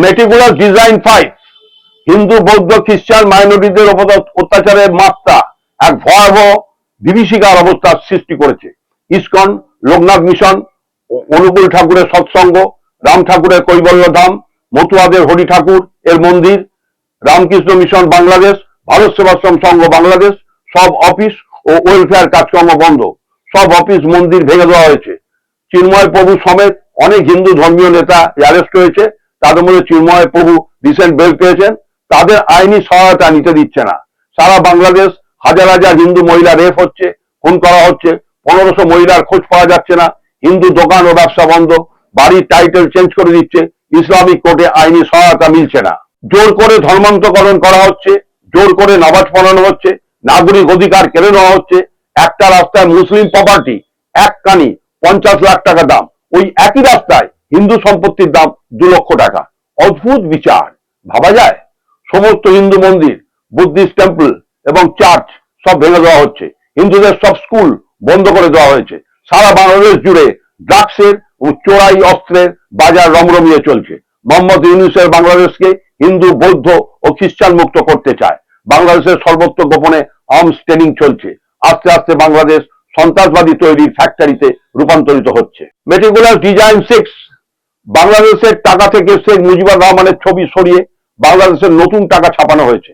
মেটিকুলার design five Hindu, বৌদ্ধ, খ্রিস্টান, মাইনরিটিদের উপর অত্যাচারের মাত্রা এক ভয়াবহ বিভীষিকার অবস্থার সৃষ্টি করেছে। ইসকন, লোকনাথ মিশন, অনুকূল ঠাকুরের সৎসঙ্গ, রাম ঠাকুরের কৈবল্য ধাম, মতুয়াদের হরি ঠাকুর, এর মন্দির, রামকৃষ্ণ মিশন বাংলাদেশ, ভারত সেবাশ্রম সংঘ বাংলাদেশ, সব অফিস ও ওয়েলফেয়ার কাজকর্ম বন্ধ। সব অফিস মন্দির ভেঙে দেওয়া হয়েছে। চিন্ময় প্রভু সমেত অনেক হিন্দু ধর্মীয় নেতা অ্যারেস্ট হয়েছে। তাদের মধ্যে চিন্ময় প্রভু রিসেন্ট বেল পেয়েছেন। তাদের আইনি সহায়তা নিতে দিচ্ছে না। সারা বাংলাদেশ হাজার হাজার হিন্দু মহিলা রেপ হচ্ছে, খুন করা হচ্ছে, পনেরোশো মহিলার খোঁজ পাওয়া যাচ্ছে না। হিন্দু দোকান ও ব্যবসা বন্ধ, বাড়ির টাইটেল চেঞ্জ করে দিচ্ছে, ইসলামিক কোর্টে আইনি সহায়তা মিলছে না। জোর করে ধর্মান্তকরণ করা হচ্ছে, জোর করে নামাজ পড়ানো হচ্ছে, নাগরিক অধিকার কেড়ে নেওয়া হচ্ছে। একটা রাস্তায় মুসলিম প্রপার্টি এক কানি পঞ্চাশ লাখ টাকা দাম। ওই একই রাস্তায় হিন্দু সম্পত্তির দাম দু লক্ষ টাকা। অদ্ভুত বিচার। ভাবা যায়? সমস্ত হিন্দু মন্দির, বুদ্ধিস্ট টেম্পল এবং চার্চ সব ভেঙে দেওয়া হচ্ছে। হিন্দুদের সব স্কুল বন্ধ করে দেওয়া হয়েছে। সারা বাংলাদেশ জুড়ে ড্রাগসের ও চোরাই অস্ত্রের বাজার রমরমিয়ে চলছে। মোহাম্মদ ইউনুসের বাংলাদেশকে হিন্দু, বৌদ্ধ ও খ্রিস্টান মুক্ত করতে চায়। বাংলাদেশের সর্বত্র গোপনে আর্মস ট্রেনিং চলছে। আস্তে আস্তে বাংলাদেশ সন্ত্রাসবাদী তৈরির ফ্যাক্টরিতে রূপান্তরিত হচ্ছে। মেটিকুলার ডিজাইন সিক্স বাংলাদেশের টাকা থেকে শেখ মুজিবুর রহমানের ছবি সরিয়ে বাংলাদেশের নতুন টাকা ছাপানো হয়েছে।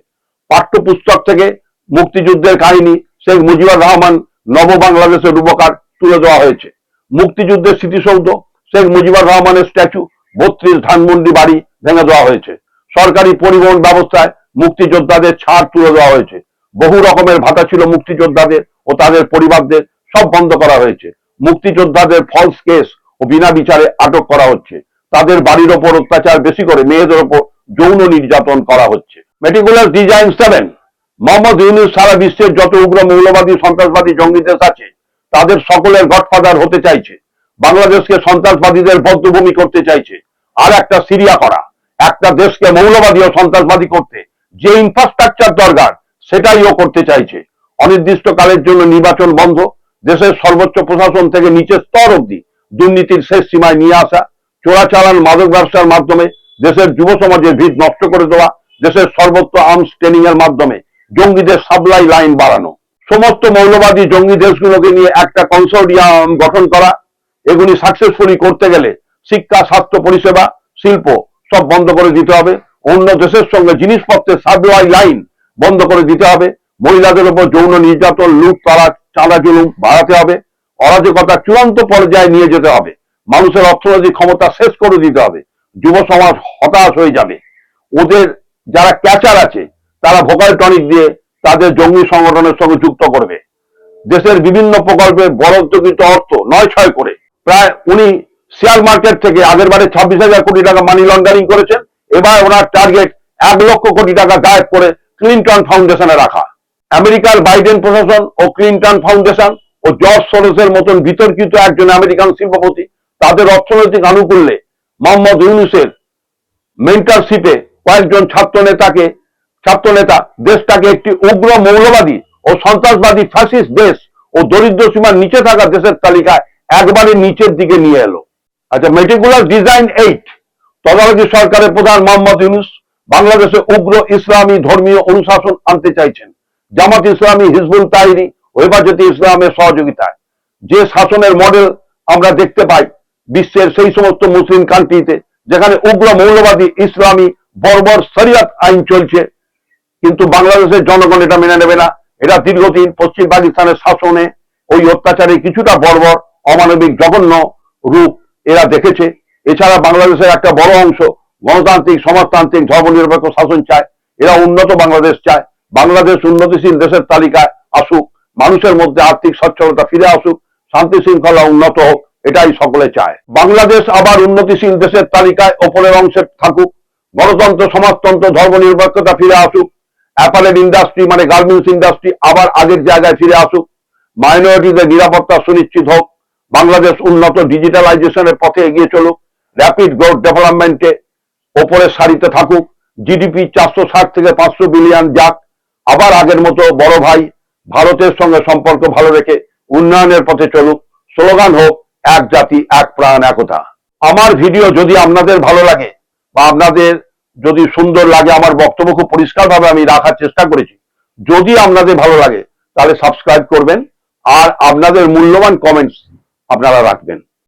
পাঠ্যপুস্তক থেকে মুক্তিযুদ্ধের কাহিনী শেখ মুজিবুর রহমান নব বাংলাদেশের রূপকার তুলে দেওয়া হয়েছে। মুক্তিযুদ্ধের স্মৃতিসৌধ শেখ মুজিবুর রহমানের স্ট্যাচু বত্রিশ ধানমন্ডি বাড়ি ভেঙে দেওয়া হয়েছে। সরকারি পরিবহন ব্যবস্থায় মুক্তিযোদ্ধাদের ছাড় তুলে দেওয়া হয়েছে। বহু রকমের ভাতা ছিল মুক্তিযোদ্ধাদের ও তাদের পরিবারদের, সব বন্ধ করা হয়েছে। মুক্তিযোদ্ধাদের ফলস কেস ও বিনা বিচারে আটক করা হচ্ছে। তাদের বাড়ির ওপর অত্যাচার বেশি করে মেয়েদের ওপর যৌন নির্যাতন করা হচ্ছে। Meticulous design seven Mohammad Yunus সারা বিশ্বের যত উগ্র মৌলবাদী, সন্ত্রাসবাদী জঙ্গি দেশ আছে, তাদের সকলের গডফাদার হতে চাইছে। বাংলাদেশকে সন্ত্রাসবাদীদের বদ্ধভূমি করতে চাইছে। আর একটা সিরিয়া করা। একটা দেশকে মৌলবাদী ও সন্ত্রাসবাদী করতে যে ইনফ্রাস্ট্রাকচার দরকার, সেটাই ও করতে চাইছে। অনির্দিষ্টকালের জন্য নির্বাচন বন্ধ। দেশের সর্বোচ্চ প্রশাসন থেকে নিচের স্তর অবধি দুর্নীতির শেষ সীমায় নিয়ে আসা, চোরাচালান মাদক ব্যবসার মাধ্যমে দেশের যুব সমাজের ভিত নষ্ট করে দেওয়া, দেশের সর্বত্র আর্মস ট্রেনিং এর মাধ্যমে জঙ্গিদের সাপ্লাই লাইন বাড়ানো। সমস্ত মৌলবাদী জঙ্গি দেশগুলোকে নিয়ে একটা কনসোর্টিয়াম গঠন করা, এগুলি সাকসেসফুলি করতে গেলে শিক্ষা, স্বাস্থ্য, পরিষেবা, শিল্প সব বন্ধ করে দিতে হবে। অন্য দেশের সঙ্গে জিনিসপত্রের সাপ্লাই লাইন বন্ধ করে দিতে হবে। মহিলাদের উপর যৌন নির্যাতন লুট তারা চাঁদা জুলুম বাড়াতে হবে। অরাজকতা চূড়ান্ত পর্যায়ে নিয়ে যেতে হবে। মানুষের অর্থনৈতিক ক্ষমতা শেষ করে দিতে হবে। যুব সমাজ হতাশ হয়ে যাবে। ওদের যারা ক্যাচার আছে, তারা ভোকাল টনিক দিয়ে তাদের জঙ্গি সংগঠনের সঙ্গে যুক্ত করবে। দেশের বিভিন্ন প্রকল্পে বরাদ্দকৃত অর্থ নয় ছয় করে। প্রায় উনি শেয়ার মার্কেট থেকে আগের বারে ছাব্বিশ হাজার কোটি টাকা মানি লন্ডারিং করেছেন। এবার ওনার টার্গেট এক লক্ষ কোটি টাকা গায়েব করে ক্লিনটন ফাউন্ডেশনে রাখা। আমেরিকার বাইডেন প্রশাসন ও ক্লিনটন ফাউন্ডেশন ও জর্জ সোরসের মতন বিতর্কিত একজন আমেরিকান শিল্পপতি, তাদের অর্থনৈতিক আনুকূল্যে মোহাম্মদ ইউনুসের মেন্টারশিপে কয়েকজন ছাত্র নেতাকে ছাত্র নেতা দেশটাকে একটি উগ্র মৌলবাদী ও সন্ত্রাসবাদী ফ্যাসিস্ট দেশ ও দরিদ্র সীমার নিচে থাকা দেশের তালিকায় একবারে নিচের দিকে নিয়ে এলো। আচ্ছা মেটিকুলার ডিজাইন এইট, তদারকি সরকারের প্রধান মোহাম্মদ ইউনুস বাংলাদেশে উগ্র ইসলামী ধর্মীয় অনুশাসন আনতে চাইছেন। জামাত ইসলামী হিজবুল তাহিরি হেফাজতে ইসলামের সহযোগিতায় যে শাসনের মডেল আমরা দেখতে পাই বিশ্বের সেই সমস্ত মুসলিম কান্ট্রিতে যেখানে উগ্র মৌলবাদী ইসলামী বর্বর শরিয়ত আইন চলছে, কিন্তু বাংলাদেশের জনগণ এটা মেনে নেবে না। এটা দীর্ঘদিন পশ্চিম পাকিস্তানের শাসনে ওই অত্যাচারে কিছুটা বর্বর, অমানবিক, জঘন্য রূপ এরা দেখেছে। এছাড়া বাংলাদেশের একটা বড় অংশ গণতান্ত্রিক, সমাজতান্ত্রিক, ধর্মনিরপেক্ষ শাসন চায়। এরা উন্নত বাংলাদেশ চায়। বাংলাদেশ উন্নতিশীল দেশের তালিকায় আসুক। মানুষের মধ্যে আর্থিক সচ্ছলতা ফিরে আসুক, শান্তি শৃঙ্খলা উন্নত হোক, এটাই সকলে চায়। বাংলাদেশ আবার উন্নতিশীল দেশের তালিকায় ওপরের অংশে থাকুক, গণতন্ত্র, সমাজতন্ত্র, ধর্ম ধর্মনিরপেক্ষতা ফিরে আসুক অ্যাপারেল ইন্ডাস্ট্রি মানে গার্মেন্টস ইন্ডাস্ট্রি আবার আগের জায়গায় ফিরে আসুক মাইনরিটিদের নিরাপত্তা সুনিশ্চিত হোক, বাংলাদেশ উন্নত ডিজিটালাইজেশনের পথে এগিয়ে চলুক র্যাপিড গ্রোথ ডেভেলপমেন্টে ওপরের সারিতে থাকুক জিডিপি চারশো ষাট থেকে পাঁচশো বিলিয়ন যাক, আবার আগের মতো বড় ভাই ভারতের সঙ্গে সম্পর্ক ভালো রেখে উন্নয়নের পথে চলুক। স্লোগান হোক, এক জাতি, এক প্রাণ, একতা। আমার ভিডিও যদি আপনাদের ভালো লাগে বা আপনাদের যদি সুন্দর লাগে, আমার বক্তব্য খুব পরিষ্কারভাবে আমি রাখার চেষ্টা করেছি। যদি আপনাদের ভালো লাগে, তাহলে সাবস্ক্রাইব করবেন আর আপনাদের মূল্যবান কমেন্টস আপনারা রাখবেন।